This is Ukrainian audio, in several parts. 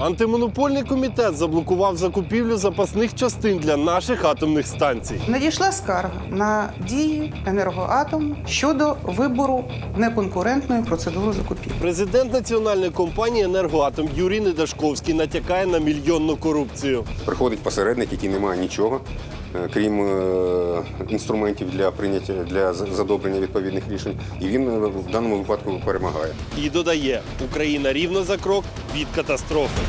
Антимонопольний комітет заблокував закупівлю запасних частин для наших атомних станцій. Надійшла скарга на дії енергоатом щодо вибору неконкурентної процедури закупівлі. Президент національної компанії Енергоатом Юрій Недашковський натякає на мільйонну корупцію. Приходить посередник, який не має нічого, крім е, інструментів для прийняття для задобрення відповідних рішень, і він е, в даному випадку перемагає. І додає, Україна рівно за крок від катастрофи.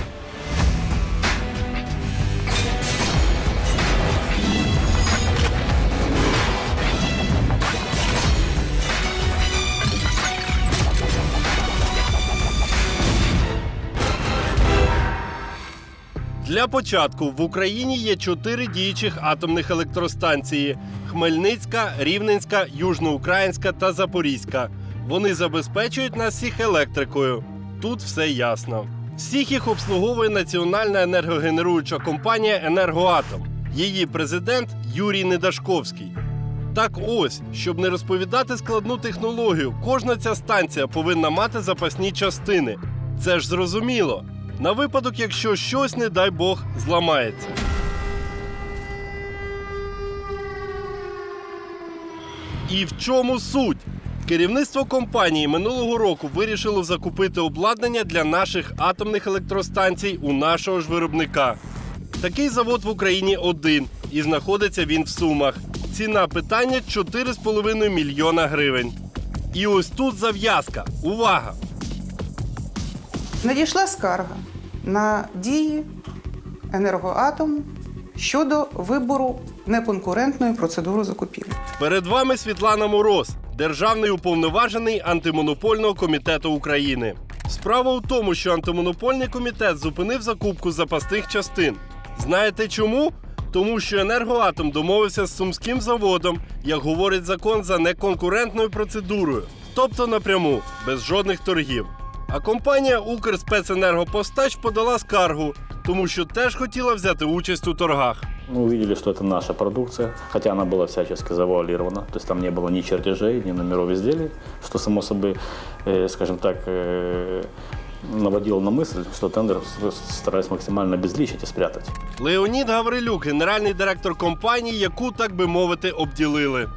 Для початку в Україні є чотири діючих атомних електростанції: Хмельницька, Рівненська, Южноукраїнська та Запорізька. Вони забезпечують нас всіх електрикою. Тут все ясно. Всіх їх обслуговує національна енергогенеруюча компанія Енергоатом. Її президент Юрій Недашковський. Так ось, щоб не розповідати складну технологію, кожна ця станція повинна мати запасні частини. Це ж зрозуміло. На випадок, якщо щось, не дай Бог, зламається. І в чому суть? Керівництво компанії минулого року вирішило закупити обладнання для наших атомних електростанцій у нашого ж виробника. Такий завод в Україні один, і знаходиться він в Сумах. Ціна питання 4,5 мільйона гривень. І ось тут зав'язка. Увага! Надійшла скарга на дії енергоатом щодо вибору неконкурентної процедури закупівлі. Перед вами Світлана Мороз, державний уповноважений антимонопольного комітету України. Справа у тому, що антимонопольний комітет зупинив закупку запасних частин. Знаєте чому? Тому що енергоатом домовився з сумським заводом, як говорить закон, за неконкурентною процедурою, тобто напряму, без жодних торгів. А компанія Укрспеценергопостач подала скаргу, тому що теж хотіла взяти участь у торгах. Мы увидели, что это наша продукция, хотя она была всячески завуалирована. То есть там не было ни чертежей, ни номеров изделий, что, само собой, э, скажем так, э, наводило на мысль, что тендер с- старались максимально обезличить и спрятать. Леонід Гаврилюк, генеральний директор компанії, яку, так би мовити, обділили.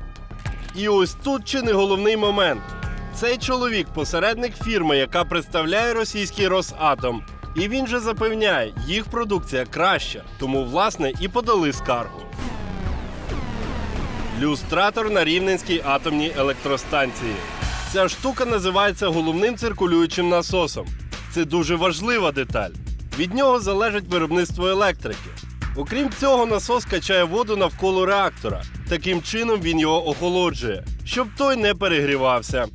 І ось тут чи не головний момент. Цей чоловік посередник фірми, яка представляє російський Росатом. І він же запевняє, їх продукція краща, тому власне і подали скаргу. Люстратор на Рівненській атомній електростанції. Ця штука називається головним циркулюючим насосом. Це дуже важлива деталь. Від нього залежить виробництво електрики. Окрім цього, насос качає воду навколо реактора. Таким чином він його охолоджує, щоб той не перегрівався.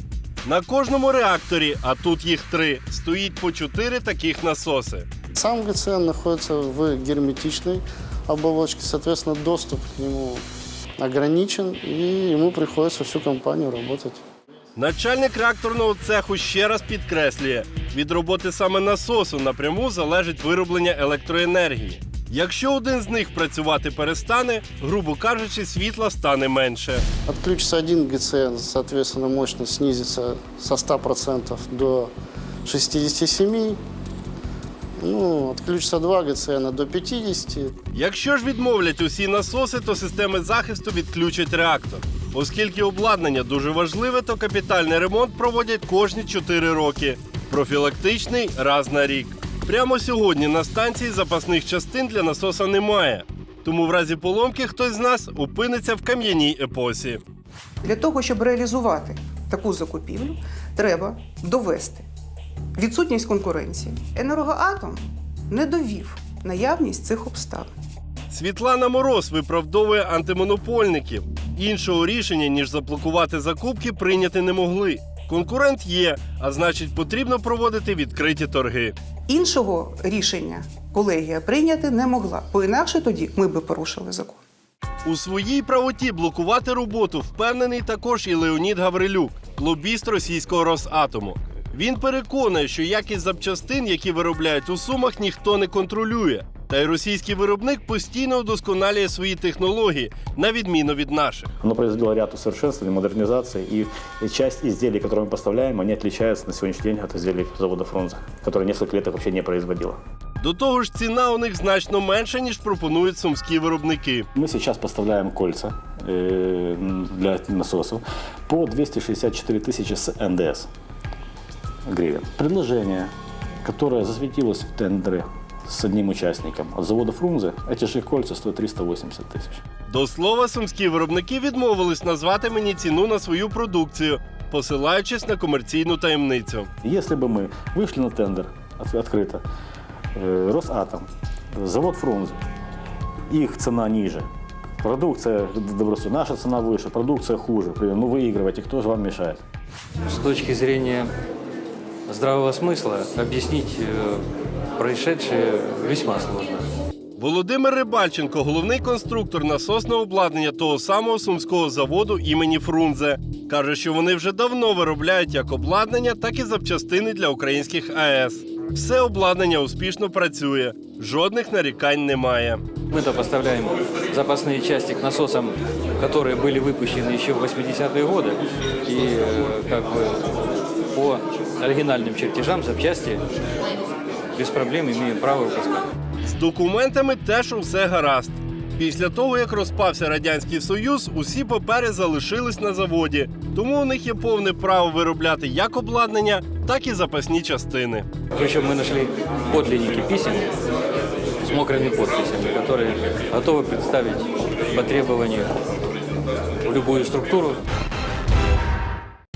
На кожному реакторі, а тут їх три, стоїть по чотири таких насоси. Сам ГЦН находится в герметичной оболочке, соответственно, доступ к нему ограничен, и ему приходится всю компанию работать. Начальник реакторного цеху ще раз підкреслює: від роботи саме насосу напряму залежить вироблення електроенергії. Якщо один з них працювати перестане, грубо кажучи, світла стане менше. Отключится один ГЦН, соответственно, мощность снизится со 100% до 67%. Ну, отключится два ГЦН до 50%. Якщо ж відмовлять усі насоси, то системи захисту відключать реактор. Оскільки обладнання дуже важливе, то капітальний ремонт проводять кожні 4 роки. Профілактичний раз на рік. Прямо сьогодні на станції запасних частин для насоса немає. Тому в разі поломки хтось з нас опиниться в кам'яній епосі. Для того, щоб реалізувати таку закупівлю, треба довести відсутність конкуренції. Енергоатом не довів наявність цих обставин. Світлана Мороз виправдовує антимонопольників. Іншого рішення, ніж заблокувати закупки, прийняти не могли. Конкурент є, а значить, потрібно проводити відкриті торги. Іншого рішення колегія прийняти не могла, бо інакше тоді ми би порушили закон. У своїй правоті блокувати роботу впевнений також і Леонід Гаврилюк, лобіст російського Росатому. Він переконує, що якість запчастин, які виробляють у сумах, ніхто не контролює. Та й російський виробник постійно удосконалює свої технології, на відміну від наших. Оно произвело ряд усовершенствований, модернизации, и и часть изделий, которые мы поставляем, они отличаются на сегодняшний день от изделий завода «Фрунзе», которые несколько лет их вообще не производило. До того ж, ціна у них значно менша, ніж пропонують сумські виробники. Мы сейчас поставляем кольца э, для насосов по 264 тысячи с НДС гривен. Предложение, которое засветилось в тендере с одним участником от завода Фрунзе, эти же кольца стоят 380 тысяч. До слова, сумські виробники відмовились назвати мені ціну на свою продукцію, посилаючись на комерційну таємницю. Если бы мы вышли на тендер от- открыто, э, Росатом, завод Фрунзе, их цена ниже, продукция, добросу, наша цена выше, продукция хуже, Блин, ну выигрывайте, кто же вам мешает? С точки зрения здравого смысла объяснить э, происшедшее весьма сложно. Володимир Рибальченко, головний конструктор насосного обладнання того самого сумського заводу імені Фрунзе, каже, що вони вже давно виробляють як обладнання, так і запчастини для українських АЕС. Все обладнання успішно працює, жодних нарікань немає. Мы-то поставляем запасные части к насосам, которые были выпущены еще в 80-е годы. И э, как бы по оригинальным чертежам запчасти без проблем имеем право выпускать. З документами теж усе гаразд. Після того, як розпався Радянський Союз, усі папери залишились на заводі, тому у них є повне право виробляти як обладнання, так і запасні частини. Причем мы нашли подлинники писем с мокрыми подписями, которые готовы представить по требованию в любую структуру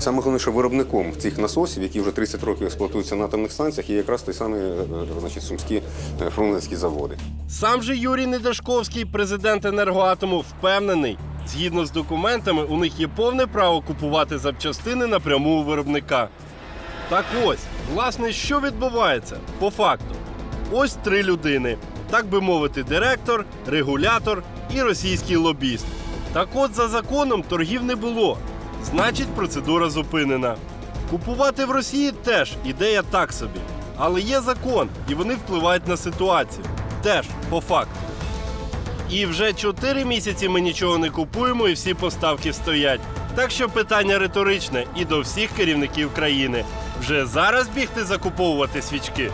Саме головне, що виробником цих насосів, які вже 30 років експлуатуються на атомних станціях, є якраз той самий е, значить, сумські е, фрунзенські заводи. Сам же Юрій Недашковський, президент енергоатому, впевнений, згідно з документами, у них є повне право купувати запчастини напряму у виробника. Так ось, власне, що відбувається по факту. Ось три людини, так би мовити, директор, регулятор і російський лобіст. Так от за законом торгів не було. Значить, процедура зупинена. Купувати в Росії теж ідея так собі. Але є закон, і вони впливають на ситуацію. Теж по факту. І вже 4 місяці ми нічого не купуємо, і всі поставки стоять. Так що питання риторичне і до всіх керівників країни. Вже зараз бігти закуповувати свічки.